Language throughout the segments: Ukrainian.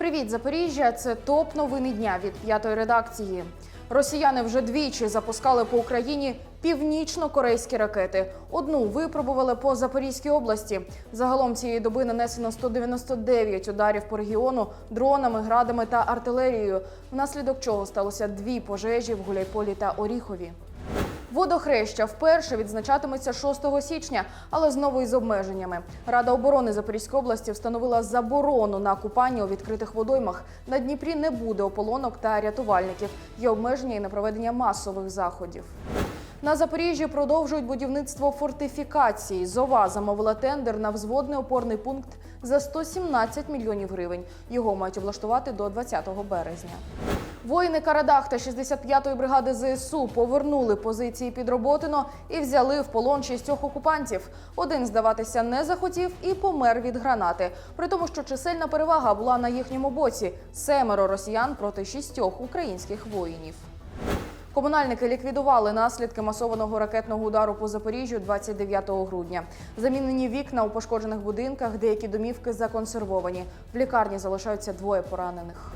Привіт, Запоріжжя! Це топ новини дня від п'ятої редакції. Росіяни вже двічі запускали по Україні північно-корейські ракети. Одну випробували по Запорізькій області. Загалом цієї доби нанесено 199 ударів по регіону дронами, градами та артилерією. Внаслідок чого сталося дві пожежі в Гуляйполі та Оріхові. Водохреща вперше відзначатиметься 6 січня, але знову із обмеженнями. Рада оборони Запорізької області встановила заборону на купання у відкритих водоймах. На Дніпрі не буде ополонок та рятувальників. Є обмеження і на проведення масових заходів. На Запоріжжі продовжують будівництво фортифікації. Зова замовила тендер на взводний опорний пункт за 117 мільйонів гривень. Його мають облаштувати до 20 березня. Воїни Карадах та 65-ї бригади ЗСУ повернули позиції під Роботино і взяли в полон шістьох окупантів. Один здаватися не захотів і помер від гранати. При тому, що чисельна перевага була на їхньому боці семеро росіян проти шістьох українських воїнів. Комунальники ліквідували наслідки масованого ракетного удару по Запоріжжю 29 грудня. Замінені вікна у пошкоджених будинках, деякі домівки законсервовані. В лікарні залишаються двоє поранених.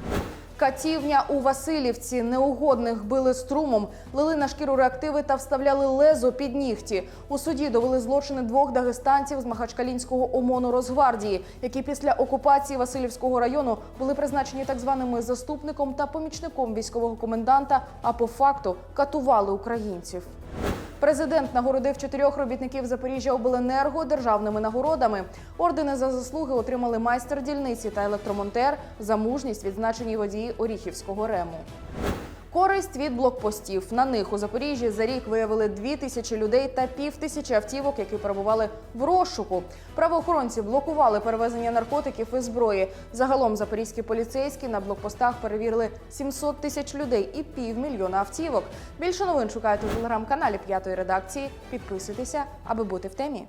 Катівня у Васильівці неугодних били струмом, лили на шкіру реактиви та вставляли лезо під нігті. У суді довели злочини двох дагестанців з Махачкалінського ОМОНу Росгвардії, які після окупації Васильівського району були призначені так званими заступником та помічником військового коменданта, а по факту катували українців. Президент нагородив чотирьох робітників Запоріжжя обленерго державними нагородами. Ордени за заслуги отримали майстер дільниці та електромонтер за мужність відзначені водії Оріхівського рему. Користь від блокпостів. На них у Запоріжжі за рік виявили дві тисячі людей та пів тисячі автівок, які перебували в розшуку. Правоохоронці блокували перевезення наркотиків і зброї. Загалом запорізькі поліцейські на блокпостах перевірили 700 тисяч людей і півмільйона автівок. Більше новин шукайте у телеграм-каналі п'ятої редакції. Підписуйтеся, аби бути в темі.